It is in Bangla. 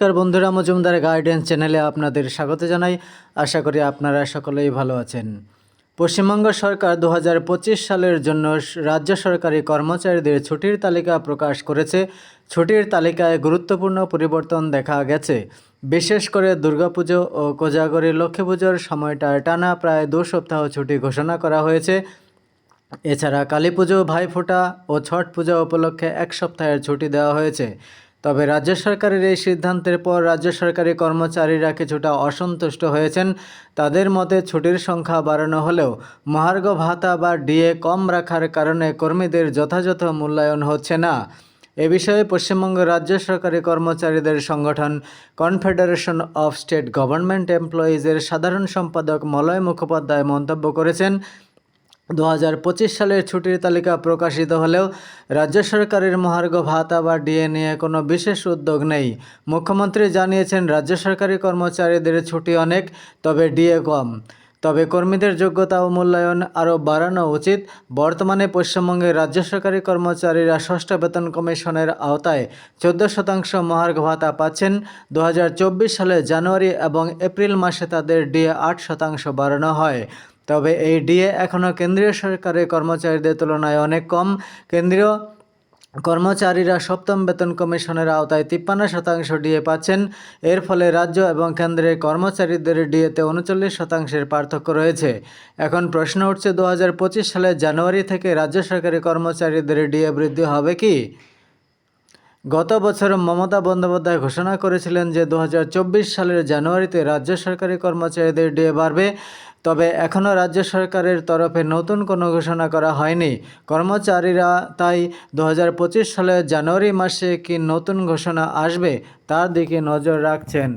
নমস্কার বন্ধুরা, মজুমদার গাইডেন্স চ্যানেলে আপনাদের স্বাগত জানাই। আশা করি আপনারা সকলেই ভালো আছেন। পশ্চিমবঙ্গ সরকার দু হাজার পঁচিশ সালের জন্য রাজ্য সরকারি কর্মচারীদের ছুটির তালিকা প্রকাশ করেছে। ছুটির তালিকায় গুরুত্বপূর্ণ পরিবর্তন দেখা গেছে। বিশেষ করে দুর্গাপুজো ও কোজাগরী লক্ষ্মী পুজোর সময়টায় টানা প্রায় দু সপ্তাহ ছুটি ঘোষণা করা হয়েছে। এছাড়া কালী পুজো, ভাইফোঁটা ও ছট পূজা উপলক্ষে এক সপ্তাহের ছুটি দেওয়া হয়েছে। তবে রাজ্য সরকারের এই সিদ্ধান্তের পর রাজ্য সরকারি কর্মচারীরা কিছুটা অসন্তুষ্ট হয়েছেন। তাদের মতে ছুটির সংখ্যা বাড়ানো হলেও মহার্ঘ ভাতা বা ডিএ কম রাখার কারণে কর্মীদের যথাযথ মূল্যায়ন হচ্ছে না। এ বিষয়ে পশ্চিমবঙ্গ রাজ্য সরকারি কর্মচারীদের সংগঠন কনফেডারেশন অফ স্টেট গভর্নমেন্ট এমপ্লয়িজের সাধারণ সম্পাদক মলয় মুখোপাধ্যায় মন্তব্য করেছেন। দু সালের ছুটির তালিকা প্রকাশিত হলেও রাজ্য সরকারের মহার্ঘ ভাতা বা ডিএ নিয়ে কোনো বিশেষ উদ্যোগ নেই। মুখ্যমন্ত্রী জানিয়েছেন, রাজ্য সরকারি কর্মচারীদের ছুটি অনেক, তবে ডিএ কম। তবে কর্মীদের যোগ্যতা ও মূল্যায়ন আরও বাড়ানো উচিত। বর্তমানে পশ্চিমবঙ্গের রাজ্য সরকারি কর্মচারীরা ষষ্ঠ বেতন কমিশনের আওতায় চোদ্দ শতাংশ মহার্ঘ ভাতা পাচ্ছেন। দু হাজার চব্বিশ সালে জানুয়ারি এবং এপ্রিল মাসে তাদের ডিএ আট শতাংশ বাড়ানো হয়। তবে এই ডিএ এখনও কেন্দ্রীয় সরকারের কর্মচারীদের তুলনায় অনেক কম। কেন্দ্রীয় কর্মচারীরা সপ্তম বেতন কমিশনের আওতায় তিপ্পান্ন শতাংশ ডিএ পাচ্ছেন। এর ফলে রাজ্য এবং কেন্দ্রের কর্মচারীদের ডিএতে উনচল্লিশ শতাংশের পার্থক্য রয়েছে। এখন প্রশ্ন উঠছে দু সালে জানুয়ারি থেকে রাজ্য সরকারি কর্মচারীদের ডিএ বৃদ্ধি হবে কি? গত বছর মমতা বন্দ্যোপাধ্যায় ঘোষণা করেছিলেন যে দু হাজার চব্বিশ সালের জানুয়ারিতে রাজ্য সরকারি কর্মচারীদের ডিএ বাড়বে, তবে এখনও রাজ্য সরকারের তরফে নতুন কোনো ঘোষণা করা হয়নি। কর্মচারীরা তাই দু হাজার পঁচিশ সালের জানুয়ারি মাসে কি নতুন ঘোষণা আসবে, তার দিকে নজর রাখছেন।